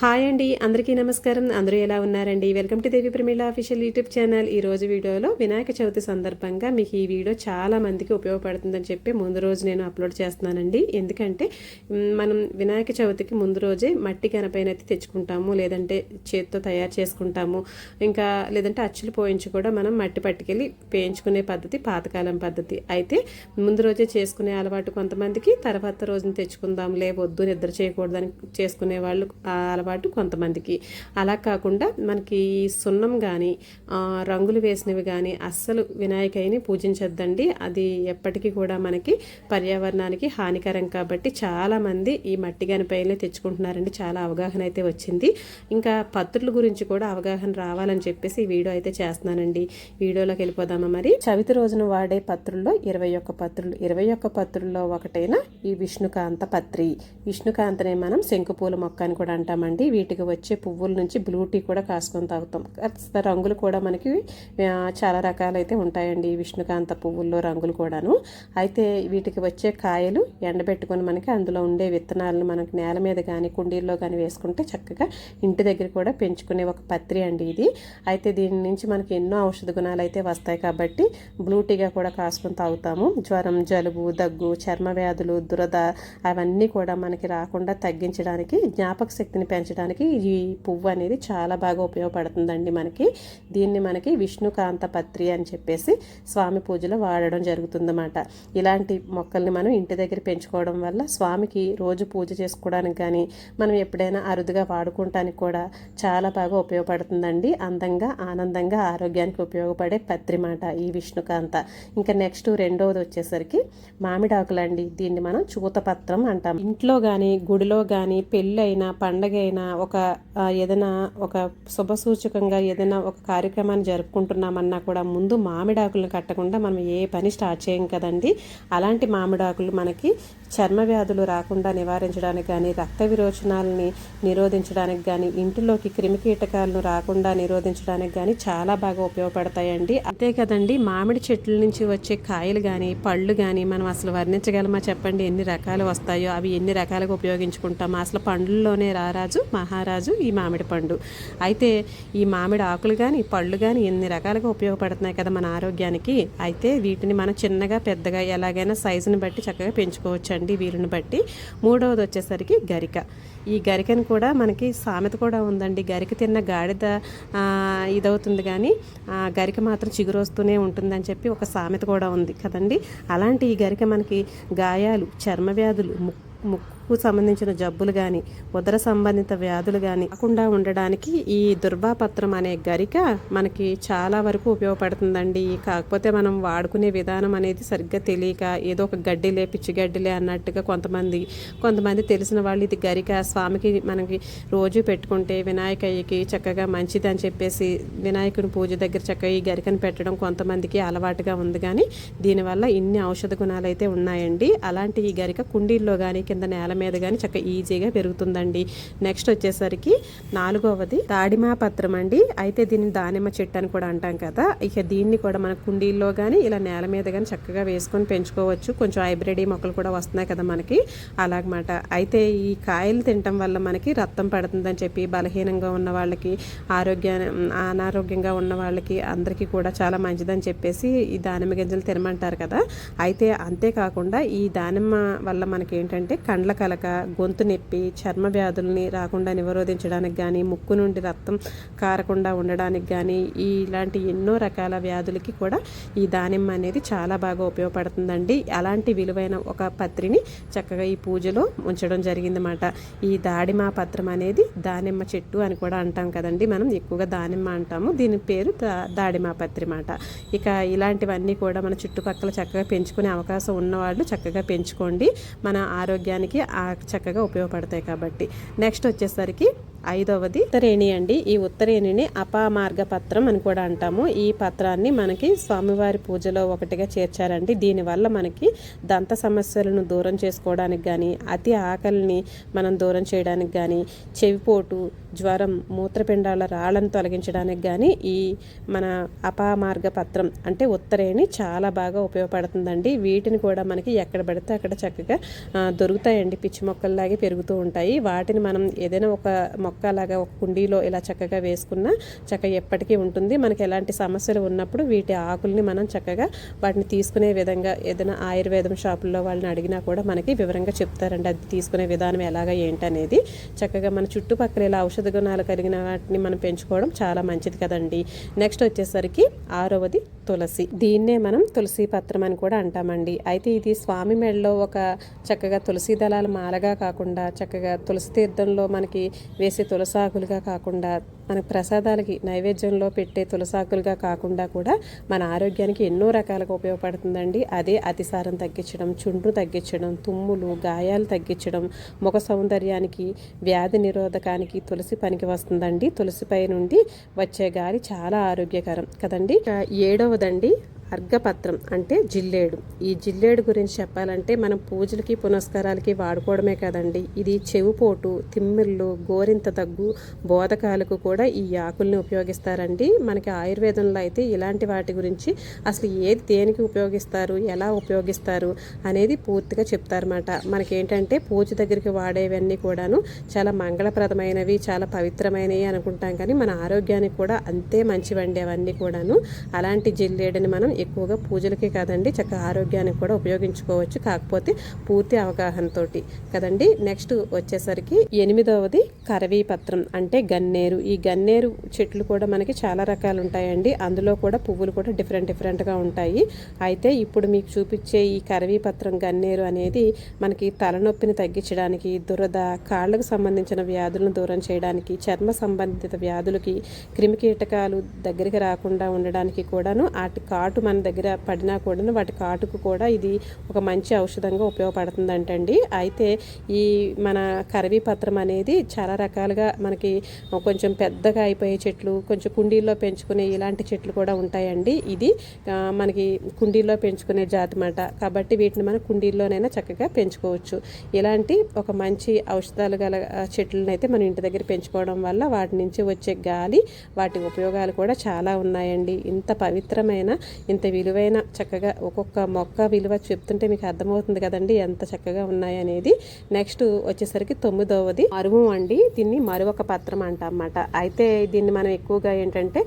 Hi అండి అందరికీ నమస్కారం. అందరూ ఎలా ఉన్నారండి? Welcome to Devi Pramila official YouTube channel ఈ రోజు వీడియోలో వినాయక చవితి సందర్భంగా మీకు ఈ వీడియో చాలా మందికి ఉపయోగపడుతుందని చెప్పి ముందు రోజు నేను అప్లోడ్ చేస్తున్నానండి. ఎందుకంటే మనం వినాయక చవితికి ముందు రోజే మట్టి గణపైన అయితే తెచ్చుకుంటాము లేదంటే చేత్తో తయారు చేసుకుంటాము ఇంకా లేదంటే అచ్చులు పోయించి కూడా మనం మట్టి పట్టుకెళ్ళి పేయించుకునే పద్ధతి పాతకాలం పద్ధతి. అయితే ముందు రోజే చేసుకునే అలవాటు కొంతమందికి తర్వాత రోజున తెచ్చుకుందాం లే వద్దు నిద్ర చేయకూడదని చేసుకునే వాళ్ళు అలవాటు అలవాటు కొంతమందికి. అలా కాకుండా మనకి సున్నం కానీ రంగులు వేసినవి కానీ అస్సలు వినాయకయ్యని పూజించొద్దండి. అది ఎప్పటికీ కూడా మనకి పర్యావరణానికి హానికరం కాబట్టి చాలామంది ఈ మట్టి గణపైలే తెచ్చుకుంటున్నారండి. చాలా అవగాహన అయితే వచ్చింది. ఇంకా పత్రుల గురించి కూడా అవగాహన రావాలని చెప్పేసి ఈ వీడియో అయితే చేస్తున్నానండి. వీడియోలోకి వెళ్ళిపోదామా మరి? చవితి రోజున వాడే పత్రుల్లో ఇరవై ఒక్క పత్రులు ఇరవై ఒక్క పత్రుల్లో ఒకటైన ఈ విష్ణుకాంత పత్రి. విష్ణుకాంతనే మనం శంకుపూల మొక్క అని కూడా అంటామండి. వీటికి వచ్చే పువ్వుల నుంచి బ్లూ టీ కూడా కాసుకొని తాగుతాం. కాస్త రంగులు కూడా మనకి చాలా రకాలైతే ఉంటాయండి విష్ణుకాంత పువ్వుల్లో రంగులు కూడాను. అయితే వీటికి వచ్చే కాయలు ఎండబెట్టుకొని మనకి అందులో ఉండే విత్తనాలను మనకి నేల మీద కానీ కుండీల్లో కానీ వేసుకుంటే చక్కగా ఇంటి దగ్గర కూడా పెంచుకునే ఒక పత్రి అండి ఇది. అయితే దీని నుంచి మనకి ఎన్నో ఔషధ గుణాలు అయితే వస్తాయి కాబట్టి బ్లూ టీగా కూడా కాసుకొని తాగుతాము. జ్వరం జలుబు దగ్గు చర్మ వ్యాధులు దురద అవన్నీ కూడా మనకి రాకుండా తగ్గించడానికి జ్ఞాపక శక్తిని పెంచడానికి ఈ పువ్వు అనేది చాలా బాగా ఉపయోగపడుతుందండి మనకి. దీన్ని మనకి విష్ణుకాంత పత్రి అని చెప్పేసి స్వామి పూజలో వాడడం జరుగుతుందన్నమాట. ఇలాంటి మొక్కల్ని మనం ఇంటి దగ్గర పెంచుకోవడం వల్ల స్వామికి రోజు పూజ చేసుకోవడానికి కానీ మనం ఎప్పుడైనా అరుదుగా వాడుకోవటానికి కూడా చాలా బాగా ఉపయోగపడుతుందండి. అందంగా ఆనందంగా ఆరోగ్యానికి ఉపయోగపడే పత్రి మాట ఈ విష్ణుకాంత ఇంకా నెక్స్ట్ రెండవది వచ్చేసరికి మామిడాకులండి. దీన్ని మనం చూతపత్రం అంటాం. ఇంట్లో కానీ గుడిలో కానీ పెళ్ళి అయినా పండగ అయినా ఒక ఏదైనా ఒక శుభసూచకంగా ఏదైనా ఒక కార్యక్రమాన్ని జరుపుకుంటున్నామన్నా కూడా ముందు మామిడాకులను కట్టకుండా మనం ఏ పని స్టార్ట్ చేయం కదండి. అలాంటి మామిడాకులు మనకి చర్మ వ్యాధులు రాకుండా నివారించడానికి కానీ రక్త విరోచనాలని నిరోధించడానికి కానీ ఇంటిలోకి క్రిమి కీటకాలను రాకుండా నిరోధించడానికి కానీ చాలా బాగా ఉపయోగపడతాయండి. అంతే కదండి మామిడి చెట్ల నుంచి వచ్చే కాయలు కానీ పళ్ళు కానీ మనం అసలు వర్ణించగలమా చెప్పండి? ఎన్ని రకాలు వస్తాయో అవి ఎన్ని రకాలుగా ఉపయోగించుకుంటాం అసలు పండ్లలోనే రారాజు మహారాజు ఈ మామిడి పండు. అయితే ఈ మామిడి ఆకులు కానీ పళ్ళు కానీ ఎన్ని రకాలుగా ఉపయోగపడుతున్నాయి కదా మన ఆరోగ్యానికి? అయితే వీటిని మనం చిన్నగా పెద్దగా ఎలాగైనా సైజుని బట్టి చక్కగా పెంచుకోవచ్చు అండి వీరిని బట్టి. మూడవది వచ్చేసరికి గరిక. ఈ గరికను కూడా మనకి సామెత కూడా ఉందండి. గరిక తిన్న గాడిద ఇదవుతుంది కానీ ఆ గరిక మాత్రం చిగురొస్తూనే ఉంటుందని చెప్పి ఒక సామెత కూడా ఉంది కదండి. అలాంటి ఈ గరిక మనకి గాయాలు చర్మ వ్యాధులు ముక్ కడుపుకు సంబంధించిన జబ్బులు కానీ ఉదర సంబంధిత వ్యాధులు కానీ కాకుండా ఉండడానికి ఈ దుర్వాపత్రం అనే గరిక మనకి చాలా వరకు ఉపయోగపడుతుందండి. కాకపోతే మనం వాడుకునే విధానం అనేది సరిగ్గా తెలియక ఏదో ఒక గడ్డిలే పిచ్చి గడ్డిలే అన్నట్టుగా కొంతమంది కొంతమంది తెలిసిన వాళ్ళు ఇది గరిక. స్వామికి మనకి రోజు పెట్టుకుంటే వినాయకయ్యకి చక్కగా మంచిది అని చెప్పేసి వినాయకుని పూజ దగ్గర చక్కగా ఈ గరికను పెట్టడం కొంతమందికి అలవాటుగా ఉంది కానీ దీనివల్ల ఇన్ని ఔషధ గుణాలు అయితే ఉన్నాయండి. అలాంటి ఈ గరిక కుండీల్లో కానీ కింద నేల మీద కానీ చక్కగా ఈజీగా పెరుగుతుందండి. నెక్స్ట్ వచ్చేసరికి నాలుగవది దాడిమా పత్రం అండి. అయితే దీన్ని దానిమ్మ చెట్టు అని కూడా అంటాం కదా. ఇక దీన్ని కూడా మన కుండీల్లో కానీ ఇలా నేల మీద కానీ చక్కగా వేసుకొని పెంచుకోవచ్చు. కొంచెం హైబ్రిడ్ మొక్కలు కూడా వస్తున్నాయి కదా మనకి. అలాగమాట అయితే ఈ కాయలు తినటం వల్ల మనకి రక్తం పడుతుందని చెప్పి బలహీనంగా ఉన్న వాళ్ళకి ఆరోగ్య అనారోగ్యంగా ఉన్న వాళ్ళకి అందరికీ కూడా చాలా మంచిదని చెప్పేసి ఈ దానిమ్మ గింజలు తినమంటారు కదా. అయితే అంతేకాకుండా ఈ దానిమ్మ వల్ల మనకి ఏంటంటే కండ్ల కలక గొంతు నొప్పి చర్మ వ్యాధుల్ని రాకుండా నిరోధించడానికి కానీ ముక్కు నుండి రక్తం కారకుండా ఉండడానికి కానీ ఈ ఇలాంటి ఎన్నో రకాల వ్యాధులకి కూడా ఈ దానిమ్మ అనేది చాలా బాగా ఉపయోగపడుతుందండి. అలాంటి విలువైన ఒక పత్రిని చక్కగా ఈ పూజలో ఉంచడం జరిగిందన్నమాట. ఈ దాడిమ పత్రం అనేది దానిమ్మ చెట్టు అని కూడా అంటాం కదండి. మనం ఎక్కువగా దానిమ్మ అంటాము. దీని పేరు దా దాడిమ పత్రి మాట ఇక ఇలాంటివన్నీ కూడా మన చుట్టుపక్కల చక్కగా పెంచుకునే అవకాశం ఉన్నవాళ్ళు చక్కగా పెంచుకోండి. మన ఆరోగ్యానికి చక్కగా ఉపయోగపడతాయి కాబట్టి. నెక్స్ట్ వచ్చేసరికి ఐదవది ఉత్తరేణి అండి. ఈ ఉత్తరేణిని అపామార్గ పత్రం అని కూడా అంటాము. ఈ పత్రాన్ని మనకి స్వామివారి పూజలో ఒకటిగా చేర్చారండి. దీనివల్ల మనకి దంత సమస్యలను దూరం చేసుకోవడానికి కానీ అతి ఆకలిని మనం దూరం చేయడానికి కానీ చెవిపోటు జ్వరం మూత్రపిండాల రాళ్ళను తొలగించడానికి కానీ ఈ మన అపామార్గ పత్రం అంటే ఉత్తరేణి చాలా బాగా ఉపయోగపడుతుందండి. వీటిని కూడా మనకి ఎక్కడ పడితే అక్కడ చక్కగా దొరుకుతాయండి. పిచ్చి మొక్కల్లాగే పెరుగుతూ ఉంటాయి. వాటిని మనం ఏదైనా ఒక మొక్క అలాగా ఒక కుండీలో ఇలా చక్కగా వేసుకున్నా చక్కగా ఎప్పటికీ ఉంటుంది. మనకి ఎలాంటి సమస్యలు ఉన్నప్పుడు వీటి ఆకుల్ని మనం చక్కగా వాటిని తీసుకునే విధంగా ఏదైనా ఆయుర్వేదం షాపుల్లో వాళ్ళని అడిగినా కూడా మనకి వివరంగా చెప్తారండి. అది తీసుకునే విధానం ఎలాగ ఏంటనేది. చక్కగా మన చుట్టుపక్కల ఇలా ఔషధ గుణాలు కలిగిన వాటిని మనం పెంచుకోవడం చాలా మంచిది కదండి. నెక్స్ట్ వచ్చేసరికి ఆరవది తులసి. దీన్నే మనం తులసి పత్రం అని కూడా అంటామండి. అయితే ఇది స్వామి మెడలో ఒక చక్కగా తులసి దళాలు మాలగా కాకుండా చక్కగా తులసి తీర్థంలో మనకి వేసి తులసాకులుగా కాకుండా మన ప్రసాదాలకి నైవేద్యంలో పెట్టే తులసాకులుగా కాకుండా కూడా మన ఆరోగ్యానికి ఎన్నో రకాలుగా ఉపయోగపడుతుందండి. అదే అతిసారం తగ్గించడం చుండ్రు తగ్గించడం తుమ్ములు గాయాలు తగ్గించడం ముఖ సౌందర్యానికి వ్యాధి నిరోధకానికి తులసి పనికి వస్తుందండి. తులసిపై నుండి వచ్చే గాలి చాలా ఆరోగ్యకరం కదండి. ఏడవదండి. అర్ఘపత్రం అంటే జిల్లేడు. ఈ జిల్లేడు గురించి చెప్పాలంటే మనం పూజలకి పునస్కారాలకి వాడుకోవడమే కదండి. ఇది చెవుపోటు తిమ్మిళ్ళు గోరింత దగ్గు బోధకాలకు కూడా ఈ ఆకుల్ని ఉపయోగిస్తారండి. మనకి ఆయుర్వేదంలో అయితే ఇలాంటి వాటి గురించి అసలు ఏది దేనికి ఉపయోగిస్తారు ఎలా ఉపయోగిస్తారు అనేది పూర్తిగా చెప్తారన్నమాట. మనకేంటంటే పూజ దగ్గరికి వాడేవన్నీ కూడాను చాలా మంగళప్రదమైనవి చాలా పవిత్రమైనవి అనుకుంటాం కానీ మన ఆరోగ్యానికి కూడా అంతే మంచివండి అవన్నీ కూడాను అలాంటి జిల్లేడుని మనం ఎక్కువగా పూజలకే కాదండి చక్కగా ఆరోగ్యానికి కూడా ఉపయోగించుకోవచ్చు. కాకపోతే పూర్తి అవగాహనతోటి కదండి. నెక్స్ట్ వచ్చేసరికి ఎనిమిదవది కరవీ పత్రం అంటే గన్నేరు. ఈ గన్నేరు చెట్లు కూడా మనకి చాలా రకాలు ఉంటాయండి అందులో కూడా పువ్వులు కూడా డిఫరెంట్ డిఫరెంట్గా ఉంటాయి. అయితే ఇప్పుడు మీకు చూపించే ఈ కరవీ పత్రం గన్నేరు అనేది మనకి తలనొప్పిని తగ్గించడానికి దురద కాళ్ళకు సంబంధించిన వ్యాధులను దూరం చేయడానికి చర్మ సంబంధిత వ్యాధులకి క్రిమికీటకాలు దగ్గరికి రాకుండా ఉండడానికి కూడాను వాటి కాటు మన దగ్గర పడినా కూడా వాటి కాటుకు కూడా ఇది ఒక మంచి ఔషధంగా ఉపయోగపడుతుందంటండి. అయితే ఈ మన కరవీ పత్రం అనేది చాలా రకాలుగా మనకి కొంచెం పెద్దగా అయిపోయే చెట్లు కొంచెం కుండీల్లో పెంచుకునే ఇలాంటి చెట్లు కూడా ఉంటాయండి. ఇది మనకి కుండీల్లో పెంచుకునే జాతి మాట. కాబట్టి వీటిని మనం కుండీల్లోనైనా చక్కగా పెంచుకోవచ్చు. ఇలాంటి ఒక మంచి ఔషధాలు గల చెట్లను అయితే మనం ఇంటి దగ్గర పెంచుకోవడం వల్ల వాటి నుంచి వచ్చే గాలి వాటి ఉపయోగాలు కూడా చాలా ఉన్నాయండి. ఇంత పవిత్రమైన ఇంత విలువైన చక్కగా ఒక్కొక్క మొక్క విలువ చెప్తుంటే మీకు అర్థమవుతుంది కదండి ఎంత చక్కగా ఉన్నాయనేది. నెక్స్ట్ వచ్చేసరికి తొమ్మిదవది. మరువు అండి. దీన్ని మరువక పత్రం అంటమాట అయితే దీన్ని మనం ఎక్కువగా ఏంటంటే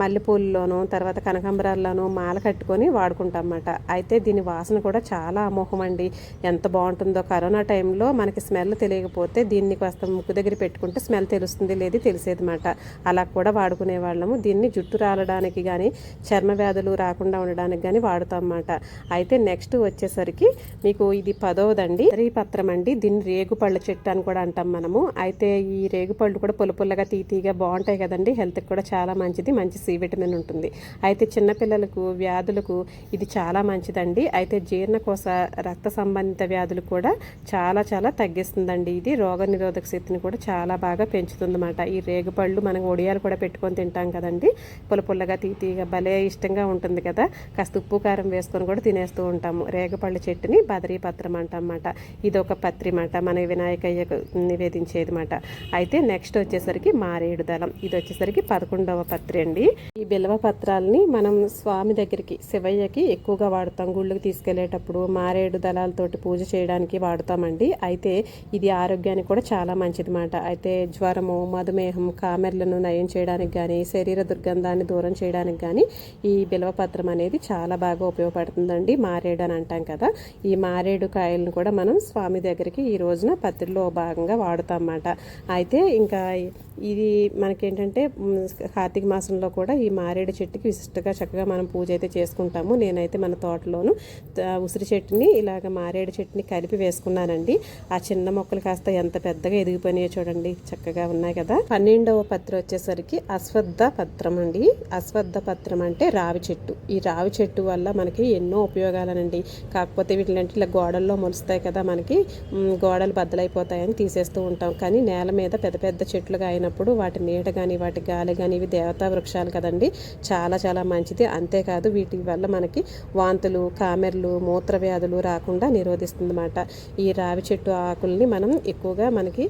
మల్లెపూలలోను తర్వాత కనకాంబరాల్లోనూ మాల కట్టుకొని వాడుకుంటాం అన్నమాట అయితే దీని వాసన కూడా చాలా అమోహం అండి. ఎంత బాగుంటుందో కరోనా టైంలో మనకి స్మెల్ తెలియకపోతే దీన్ని కాస్త ముక్కు దగ్గర పెట్టుకుంటే స్మెల్ తెలుస్తుంది లేదు తెలిసేది మాట అలా కూడా వాడుకునే వాళ్ళము. దీన్ని జుట్టు రాలడానికి కానీ చర్మ వ్యాధులు రాకుండా ఉండడానికి కానీ వాడుతాం అన్నమాట అయితే నెక్స్ట్ వచ్చేసరికి మీకు ఇది పదవదండి. ఈ పత్రం అండి దీన్ని రేగుపళ్ళ చెట్టు అని కూడా అంటాం మనము. అయితే ఈ రేగుపళ్ళు కూడా పులపుల్లగా తీతీగా బాగుంటాయి కదండి. హెల్త్కి కూడా చాలా మంచిది. మంచి సి విటమిన్ ఉంటుంది. అయితే చిన్నపిల్లలకు వ్యాధులకు ఇది చాలా మంచిదండి. అయితే జీర్ణకోశ రక్త సంబంధిత వ్యాధులు కూడా చాలా చాలా తగ్గిస్తుందండి ఇది. రోగ నిరోధక శక్తిని కూడా చాలా బాగా పెంచుతుందన్నమాట. ఈ రేగుపళ్ళు మనం ఒడియాలు కూడా పెట్టుకొని తింటాం కదండి. పులపుల్లగా తీతీగా భలే ఇష్టంగా ఉంటుంది కదా. కాస్త ఉప్పు కారం వేసుకొని కూడా తినేస్తూ ఉంటాము. రేగపళ్ళు చెట్టుని బదరీ పత్రం అంటమాట ఇది ఒక పత్రి మాట మన వినాయకయ్యకు నివేదించేది మాట అయితే నెక్స్ట్ వచ్చేసరికి మారేడు దళం. ఇది వచ్చేసరికి పదకొండవ పత్రి అండి. ఈ బిల్వ పత్రాలని మనం స్వామి దగ్గరికి శివయ్యకి ఎక్కువగా వాడుతాం. గుళ్ళకి తీసుకెళ్ళేటప్పుడు మారేడు దళాలతోటి పూజ చేయడానికి వాడుతామండి. అయితే ఇది ఆరోగ్యానికి కూడా చాలా మంచిది మాట అయితే జ్వరము మధుమేహం కామెర్లను నయం చేయడానికి కానీ శరీర దుర్గంధాన్ని దూరం చేయడానికి కానీ ఈ బిల్వపత్రం అనేది చాలా బాగా ఉపయోగపడుతుందండి. మారేడు అని అంటాం కదా. ఈ మారేడు కాయలను కూడా మనం స్వామి దగ్గరికి ఈ రోజున పత్రిలో భాగంగా వాడుతాం అన్నమాట అయితే ఇంకా ఇది మనకేంటంటే కార్తీక మాసంలో కూడా ఈ మారేడు చెట్టుకి విశిష్టంగా చక్కగా మనం పూజ అయితే చేసుకుంటాము. నేనైతే మన తోటలోను ఉసిరి చెట్టుని ఇలాగ మారేడు చెట్టుని కలిపి వేసుకున్నానండి. ఆ చిన్న మొక్కలు కాస్త ఎంత పెద్దగా ఎదిగిపోయినాయో చూడండి. చక్కగా ఉన్నాయి కదా. పన్నెండవ పత్రం వచ్చేసరికి అశ్వద్ధ పత్రం అండి అశ్వద్ధ పత్రం అంటే రావి చెట్టు. ఈ రావి చెట్టు వల్ల మనకి ఎన్నో ఉపయోగాలనండి. కాకపోతే వీటిలంటే ఇలా గోడల్లో మొలుస్తాయి కదా మనకి. గోడలు బద్దలైపోతాయని తీసేస్తూ ఉంటాం. కానీ నేల మీద పెద్ద పెద్ద చెట్లుగా అయినప్పుడు వాటి నీడ కానీ వాటి గాలి కానీ ఇవి దేవతా వృక్షాలు కదండి. చాలా చాలా మంచిది. అంతేకాదు వీటి వల్ల మనకి వాంతులు కామెర్లు మూత్ర వ్యాధులు రాకుండా నిరోధిస్తుందన్నమాట. ఈ రావి చెట్టు ఆకుల్ని మనం ఎక్కువగా మనకి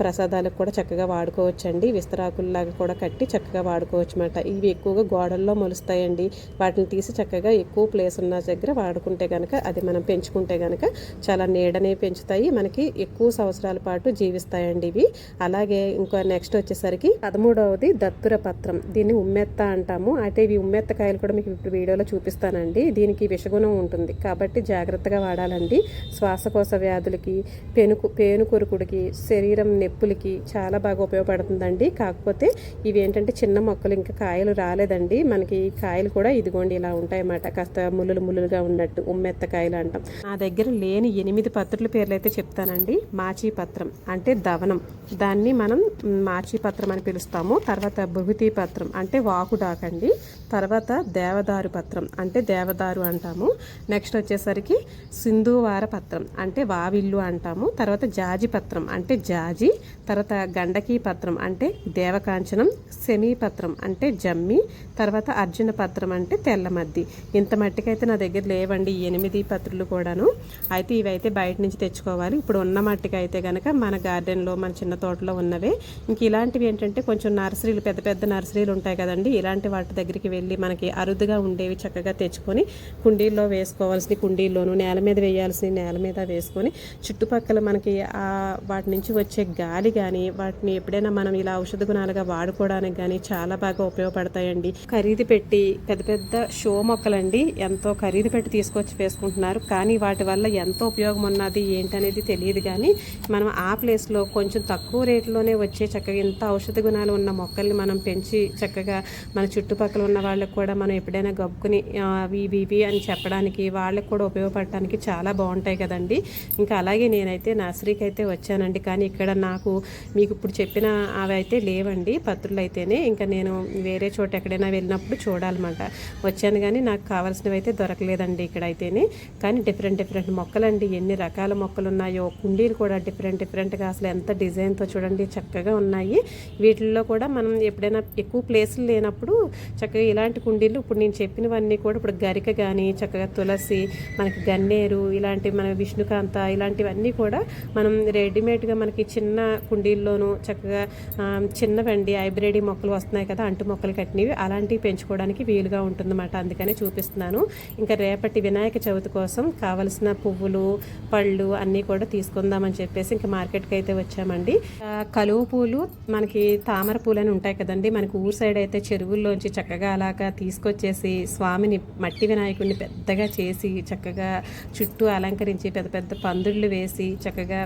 ప్రసాదాలకు కూడా చక్కగా వాడుకోవచ్చండి. విస్తరాకుల్లాగా కూడా కట్టి చక్కగా వాడుకోవచ్చు అన్నమాట ఇవి ఎక్కువగా గోడల్లో మొలుస్తాయండి. వాటిని వాటిని తీసి చక్కగా ఎక్కువ ప్లేస్ ఉన్న దగ్గర వాడుకుంటే కనుక అది మనం పెంచుకుంటే కనుక చాలా నీడనే పెంచుతాయి. మనకి ఎక్కువ సంవత్సరాల పాటు జీవిస్తాయండి ఇవి. అలాగే ఇంకా నెక్స్ట్ వచ్చేసరికి పదమూడవది దత్తుర పత్రం. దీన్ని ఉమ్మెత్త అంటాము. అయితే ఇవి ఉమ్మెత్త కాయలు కూడా మీకు ఇప్పుడు వీడియోలో చూపిస్తానండి. దీనికి విషగుణం ఉంటుంది. కాబట్టి జాగ్రత్తగా వాడాలండి. శ్వాసకోశ వ్యాధులకి పెనుకు పేనుకొరుకుడికి శరీరం నొప్పులకి చాలా బాగా ఉపయోగపడుతుందండి. కాకపోతే ఇవి ఏంటంటే చిన్న మొక్కలు ఇంకా కాయలు రాలేదండి. మనకి కాయలు కూడా ఇదిగోండి ఇలా ఉంటాయన్నమాట. కాస్త ముల్లులు ముల్లులుగా ఉన్నట్టు ఉమ్మెత్తకాయలు అంటాం. నా దగ్గర లేని ఎనిమిది పత్రుల పేర్లు అయితే చెప్తానండి. మాచి పత్రం అంటే దవనం. దాన్ని మనం మాచి పత్రం అని పిలుస్తాము. తర్వాత భృగుతి పత్రం అంటే వాకుడాకండి. తర్వాత దేవదారు పత్రం అంటే దేవదారు అంటాము. నెక్స్ట్ వచ్చేసరికి సింధువార పత్రం అంటే వావిల్లు అంటాము. తర్వాత జాజి పత్రం అంటే జాజి. తర్వాత గండకీ పత్రం అంటే దేవకాంచనం. సెమీ పత్రం అంటే జమ్మి. తర్వాత అర్జున పత్రం అంటే తెల్లమద్ది ఇంత మట్టికైతే నా దగ్గర లేవండి ఎనిమిది పత్రులు కూడాను. అయితే ఇవైతే బయట నుంచి తెచ్చుకోవాలి. ఇప్పుడు ఉన్న మట్టికి అయితే కనుక మన గార్డెన్లో మన చిన్న తోటలో ఉన్నవే. ఇంక ఇలాంటివి ఏంటంటే కొంచెం నర్సరీలు పెద్ద పెద్ద నర్సరీలు ఉంటాయి కదండి. ఇలాంటి వాటి దగ్గరికి వెళ్ళి మనకి అరుదుగా ఉండేవి చక్కగా తెచ్చుకొని కుండీల్లో వేసుకోవాల్సిన కుండీల్లోనూ నేల మీద వేయాల్సిన నేల మీద వేసుకొని చుట్టుపక్కల మనకి ఆ వాటి నుంచి వచ్చే గాలి కానీ వాటిని ఎప్పుడైనా మనం ఇలా ఔషధ గుణాలుగా వాడుకోవడానికి కానీ చాలా బాగా ఉపయోగపడతాయండి. ఖరీదు పెట్టి పెద్ద పెద్ద షో మొక్కలండి ఎంతో ఖరీదు పెట్టి తీసుకొచ్చి వేసుకుంటున్నారు. కానీ వాటి వల్ల ఎంతో ఉపయోగం ఉన్నది ఏంటనేది తెలియదు కానీ మనం ఆ ప్లేస్లో కొంచెం తక్కువ రేట్లోనే వచ్చే చక్కగా ఇంత ఔషధ గుణాలు ఉన్న మొక్కల్ని మనం పెంచి చక్కగా మన చుట్టుపక్కల ఉన్న వాళ్ళకి కూడా మనం ఎప్పుడైనా గబ్బుకుని ఇవి ఇవి అని చెప్పడానికి వాళ్ళకి కూడా ఉపయోగపడటానికి చాలా బాగుంటాయి కదండి. ఇంకా అలాగే నేనైతే నర్సరీకి అయితే వచ్చానండి. కానీ ఇక్కడ నాకు మీకు ఇప్పుడు చెప్పిన అవి అయితే లేవండి పత్రులు అయితేనే ఇంకా నేను వేరే చోట ఎక్కడైనా వెళ్ళినప్పుడు చూడాలన్నమాట. వచ్చాను కానీ నాకు కావాల్సినవి అయితే దొరకలేదండి ఇక్కడ అయితేనే కానీ డిఫరెంట్ డిఫరెంట్ మొక్కలండి. ఎన్ని రకాల మొక్కలు ఉన్నాయో కుండీలు కూడా డిఫరెంట్ డిఫరెంట్గా అసలు ఎంత డిజైన్తో చూడండి చక్కగా ఉన్నాయి. వీటిల్లో కూడా మనం ఎప్పుడైనా ఎక్కువ ప్లేసులు లేనప్పుడు చక్కగా ఇలా ఇలాంటి కుండీలు ఇప్పుడు నేను చెప్పినవన్నీ కూడా ఇప్పుడు గరిక కానీ చక్కగా తులసి మనకి గన్నేరు ఇలాంటి మన విష్ణుకాంత ఇలాంటివన్నీ కూడా మనం రెడీమేడ్గా మనకి చిన్న కుండీల్లోనూ చక్కగా చిన్నవండి హైబ్రిడ్ మొక్కలు వస్తున్నాయి కదా అంటు మొక్కలు కట్టినవి అలాంటివి పెంచుకోవడానికి వీలుగా ఉంటుందన్నమాట. అందుకని చూపిస్తున్నాను. ఇంకా రేపటి వినాయక చవితి కోసం కావలసిన పువ్వులు పళ్ళు అన్నీ కూడా తీసుకుందామని చెప్పేసి ఇంకా మార్కెట్కి అయితే వచ్చామండి. కలువ పూలు మనకి తామర పూలు అని ఉంటాయి కదండి. మనకి ఊరు సైడ్ అయితే చెరువుల్లోంచి చక్కగా అలాగా తీసుకొచ్చేసి స్వామిని మట్టి వినాయకుడిని పెద్దగా చేసి చక్కగా చుట్టూ అలంకరించి పెద్ద పెద్ద పందుళ్ళు వేసి చక్కగా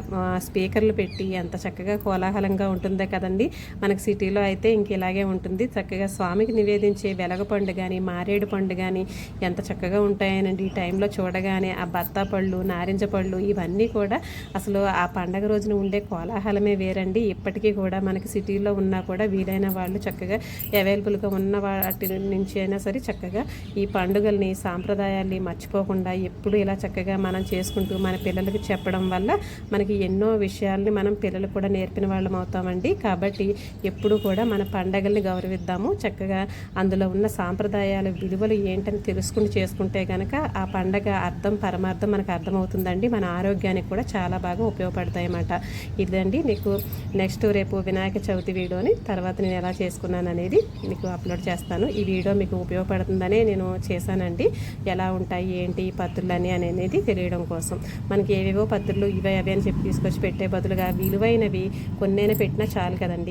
స్పీకర్లు పెట్టి ఎంత చక్కగా కోలాహలంగా ఉంటుందో కదండి. మనకి సిటీలో అయితే ఇంక ఇలాగే ఉంటుంది. చక్కగా స్వామికి నివేదించే వెలగ పండు కానీ మారేడు పండు కానీ ఎంత చక్కగా ఉంటాయనండి. ఈ టైంలో చూడగానే ఆ బత్తా పళ్ళు నారింజ పళ్ళు ఇవన్నీ కూడా అసలు ఆ పండగ రోజున ఉండే కోలాహలమే వేరండి. ఇప్పటికీ కూడా మనకి సిటీలో ఉన్నా కూడా వీలైన వాళ్ళు చక్కగా అవైలబుల్గా ఉన్న వాటి నుంచి అయినా సరే చక్కగా ఈ పండుగల్ని సాంప్రదాయాల్ని మర్చిపోకుండా ఎప్పుడు ఇలా చక్కగా మనం చేసుకుంటూ మన పిల్లలకు చెప్పడం వల్ల మనకి ఎన్నో విషయాల్ని మనం పిల్లలు కూడా నేర్పిన వాళ్ళం అవుతామండి. కాబట్టి ఎప్పుడు కూడా మన పండగల్ని గౌరవిద్దాము. చక్కగా అందులో ఉన్న సాంప్రదాయాల విలువలు ఏంటని తెలుసుకుని చేసుకుంటే కనుక ఆ పండగ అర్థం పరమార్థం మనకు అర్థమవుతుందండి. మన ఆరోగ్యానికి కూడా చాలా బాగా ఉపయోగపడతాయి అన్నమాట. ఇదండి మీకు నెక్స్ట్ రేపు వినాయక చవితి వీడియోని. తర్వాత నేను ఎలా చేసుకున్నాను అనేది మీకు అప్లోడ్ చేస్తాను. ఈ వీడియో మీకు ఉపయోగపడుతుందనే నేను చేశానండి. ఎలా ఉంటాయి ఏంటి పత్రులని అనేది తెలియడం కోసం. మనకి ఏవేవో పత్రులు ఇవే అవి అని చెప్పి తీసుకొచ్చి పెట్టే బదులుగా విలువైనవి కొన్నైనా పెట్టినా చాలు కదండి.